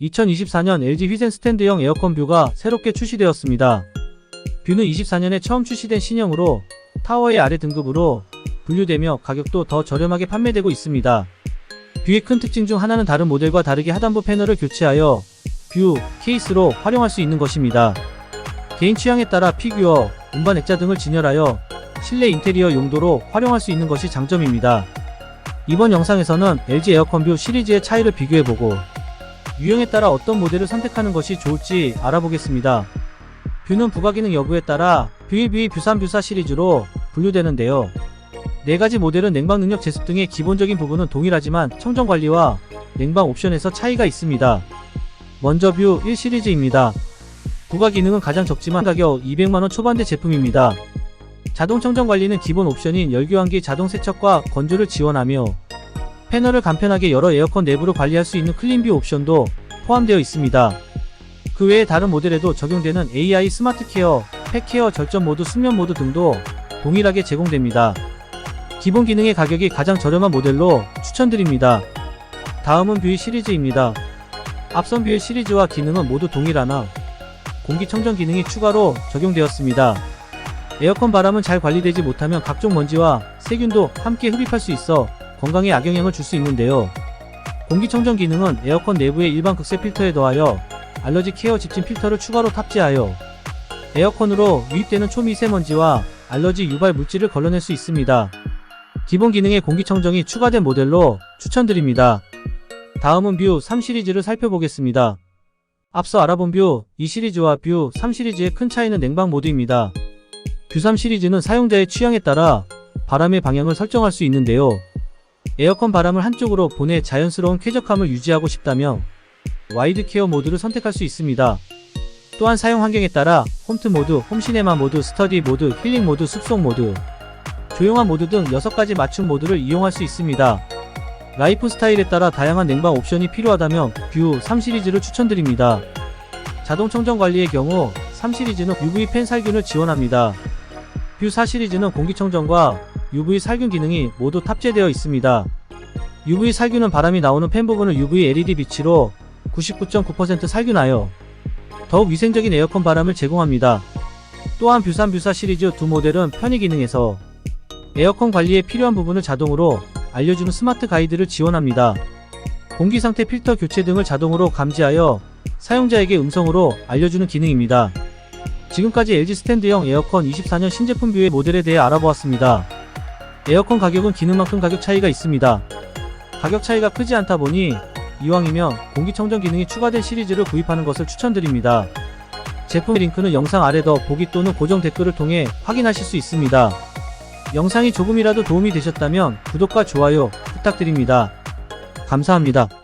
2024년 LG 휘센 스탠드형 에어컨 뷰가 새롭게 출시되었습니다. 뷰는 24년에 처음 출시된 신형으로 타워의 아래 등급으로 분류되며 가격도 더 저렴하게 판매되고 있습니다. 뷰의 큰 특징 중 하나는 다른 모델과 다르게 하단부 패널을 교체하여 뷰 케이스로 활용할 수 있는 것입니다. 개인 취향에 따라 피규어, 운반 액자 등을 진열하여 실내 인테리어 용도로 활용할 수 있는 것이 장점입니다. 이번 영상에서는 LG 에어컨 뷰 시리즈의 차이를 비교해보고 유형에 따라 어떤 모델을 선택하는 것이 좋을지 알아보겠습니다. 뷰는 부가 기능 여부에 따라 뷰1, 뷰2, 뷰3, 뷰4 시리즈로 분류되는데요. 네 가지 모델은 냉방 능력 제습 등의 기본적인 부분은 동일하지만 청정 관리와 냉방 옵션에서 차이가 있습니다. 먼저 뷰 1 시리즈입니다. 부가 기능은 가장 적지만 가격 200만원 초반대 제품입니다. 자동 청정 관리는 기본 옵션인 열교환기 자동 세척과 건조를 지원하며 패널을 간편하게 열어 에어컨 내부를 관리할 수 있는 클린뷰 옵션도 포함되어 있습니다. 그 외에 다른 모델에도 적용되는 AI 스마트 케어, 팩케어 절전 모드, 숙면 모드 등도 동일하게 제공됩니다. 기본 기능의 가격이 가장 저렴한 모델로 추천드립니다. 다음은 뷰 시리즈입니다. 앞선 뷰 시리즈와 기능은 모두 동일하나 공기청정 기능이 추가로 적용되었습니다. 에어컨 바람은 잘 관리되지 못하면 각종 먼지와 세균도 함께 흡입할 수 있어 건강에 악영향을 줄 수 있는데요. 공기청정 기능은 에어컨 내부의 일반 극세 필터에 더하여 알러지 케어 집진 필터를 추가로 탑재하여 에어컨으로 유입되는 초미세먼지와 알러지 유발 물질을 걸러낼 수 있습니다. 기본 기능의 공기청정이 추가된 모델로 추천드립니다. 다음은 뷰 3 시리즈를 살펴보겠습니다. 앞서 알아본 뷰 2 시리즈와 뷰 3 시리즈의 큰 차이는 냉방 모드입니다. 뷰 3 시리즈는 사용자의 취향에 따라 바람의 방향을 설정할 수 있는데요. 에어컨 바람을 한쪽으로 보내 자연스러운 쾌적함을 유지하고 싶다면 와이드 케어 모드를 선택할 수 있습니다. 또한 사용 환경에 따라 홈트 모드, 홈시네마 모드, 스터디 모드, 힐링 모드, 숲속 모드, 조용한 모드 등 6가지 맞춤 모드를 이용할 수 있습니다. 라이프 스타일에 따라 다양한 냉방 옵션이 필요하다면 뷰 3 시리즈를 추천드립니다. 자동 청정 관리의 경우 3 시리즈는 UV 팬 살균을 지원합니다. 뷰 4 시리즈는 공기청정과 UV 살균 기능이 모두 탑재되어 있습니다. UV 살균은 바람이 나오는 팬 부분을 UV LED 빛으로 99.9% 살균하여 더욱 위생적인 에어컨 바람을 제공합니다. 또한 뷰3 뷰4 시리즈 두 모델은 편의 기능에서 에어컨 관리에 필요한 부분을 자동으로 알려주는 스마트 가이드를 지원합니다. 공기 상태 필터 교체 등을 자동으로 감지하여 사용자에게 음성으로 알려주는 기능입니다. 지금까지 LG 스탠드형 에어컨 24년 신제품 뷰의 모델에 대해 알아보았습니다. 에어컨 가격은 기능만큼 가격 차이가 있습니다. 가격 차이가 크지 않다 보니 이왕이면 공기청정 기능이 추가된 시리즈를 구입하는 것을 추천드립니다. 제품 링크는 영상 아래 더 보기 또는 고정 댓글을 통해 확인하실 수 있습니다. 영상이 조금이라도 도움이 되셨다면 구독과 좋아요 부탁드립니다. 감사합니다.